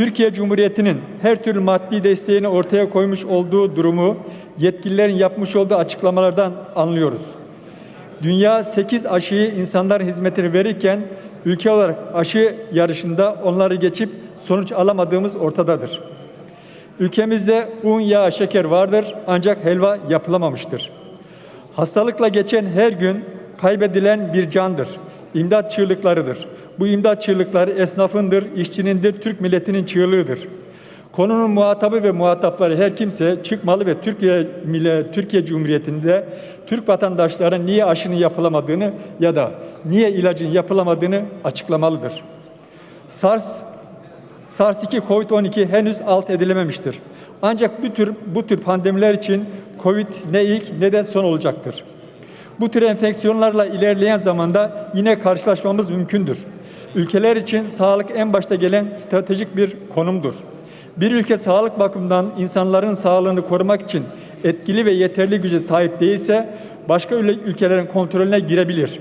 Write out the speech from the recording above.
Türkiye Cumhuriyeti'nin her türlü maddi desteğini ortaya koymuş olduğu durumu yetkililerin yapmış olduğu açıklamalardan anlıyoruz. Dünya 8 aşıyı insanların hizmetine verirken ülke olarak aşı yarışında onları geçip sonuç alamadığımız ortadadır. Ülkemizde un, yağ, şeker vardır ancak helva yapılamamıştır. Hastalıkla geçen her gün kaybedilen bir candır. İmdat çığlıklarıdır. Bu imdat çığlıkları esnafındır, işçinindir, Türk milletinin çığlığıdır. Konunun muhatabı ve muhatapları her kimse çıkmalı ve Türkiye Millet Türkiye Cumhuriyeti'nde Türk vatandaşlara niye aşının yapılamadığını ya da niye ilacın yapılamadığını açıklamalıdır. SARS SARS-2 COVID-12 henüz alt edilememiştir. Ancak bu tür bu tür pandemiler için COVID ne ilk ne de son olacaktır. Bu tür enfeksiyonlarla ilerleyen zamanda yine karşılaşmamız mümkündür. Ülkeler için sağlık en başta gelen stratejik bir konumdur. Bir ülke sağlık bakımından insanların sağlığını korumak için etkili ve yeterli güce sahip değilse başka ül- ülkelerin kontrolüne girebilir.